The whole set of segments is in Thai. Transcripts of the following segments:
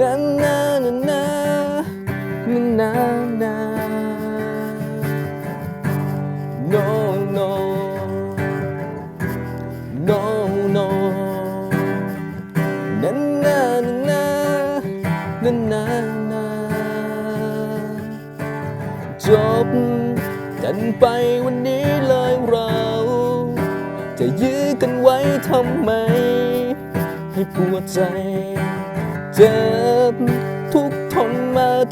นานา no no no no นานานานานานาจบกันไปวันนี้เลยเรา จะยื้อกันไว้ทำไม ให้ปวดใจเจ็บทุกทนมา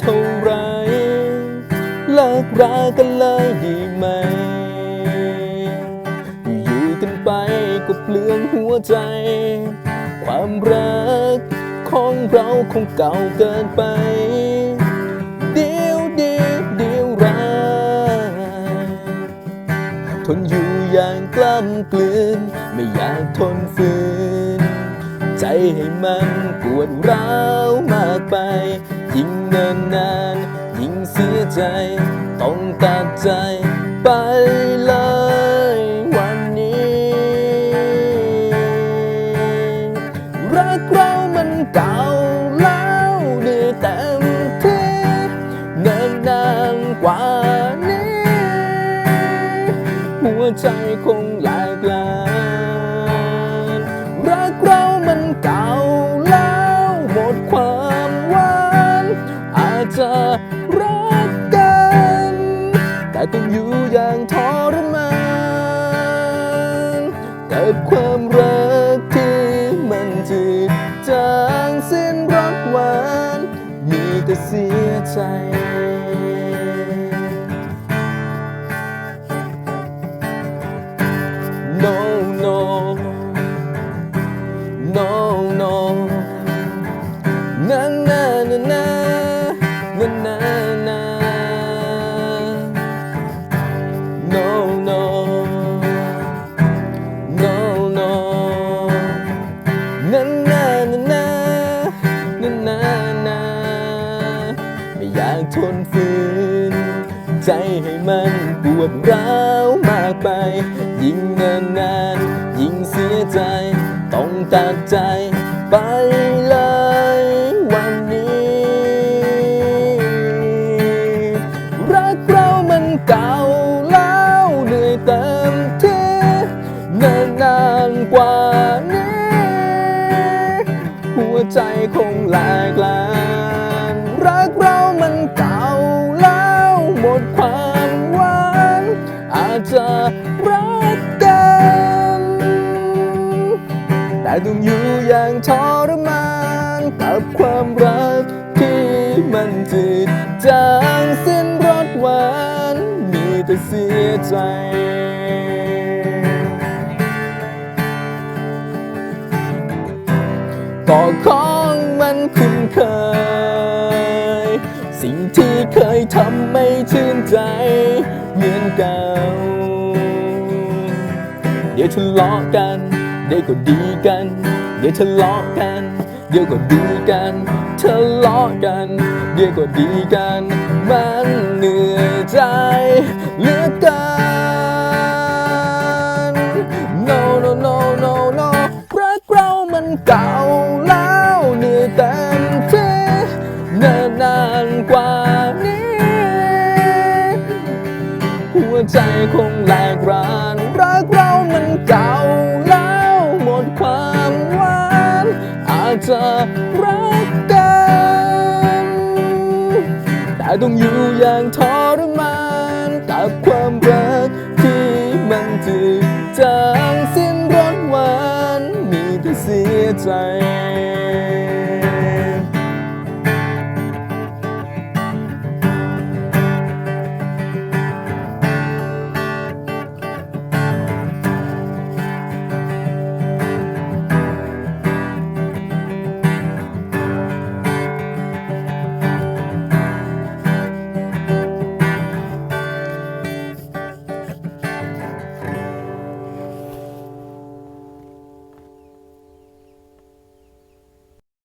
เท่าไรเลิกรากันเลยดีไหม อยู่กันไปก็เปลืองหัวใจ ความรักของเราคงเก่าเกินไป เดียวเดียวเดียวร้ายทนอยู่อย่างกล้ำกลืน ไม่อยากทนฝืน ใจให้มันปวดร้าวมากไป ยิ่งเนินนานยิ่งเสียใจ ต้องตัดใจไปเลยวันนี้ รักเรามันเก่าแล้วดีเต็มที่เนินนานกว่านี้ หัวใจ ความหวานอาจจะรักกัน แต่ต้องอยู่อย่างทรมานกับความรักที่มันจืดจางสิ้นรักหวาน มีแต่เสียใจ no no no no ากทนฝืน ใจให้มันปวดร้าวมากไป ยิ่งนานนาน ยิ่งเสียใจ ต้องตัดใจไปเลยวันนี้ รักเรามันเก่าแล้วเหนื่อยเต็มที่นานนานกว่านี้ หัวใจคงแหลกลาน รักเรามันเก่าแล้วหมดความหวานอาจจะรักกัน แต่ต้องอยู่อย่างทรมานกับความรักที่มันจืดจางสิ้นรสหวาน มีแต่เสียใจก็ของมันคุ้นเคย สิ่งที่เคยทำไม่ชื่นใจเหมือนเก่า เดี๋ยวทะเลาะกัน เดี๋ยวก็ดีกัน เดี๋ยวทะเลาะกัน เดี๋ยวก็ดีกันทะเลาะกัน เดี๋ยวก็ดีกัน มันเหนื่อยใจเหลือเกิน ใจคงแหลกรานรักเรามันเก่าแล้วหมดความหวานอาจจะรักกัน แต่ต้องอยู่อย่างทรมานกับความรักที่มันจืดจางสิ้นรสหวานมีแต่เสียใจ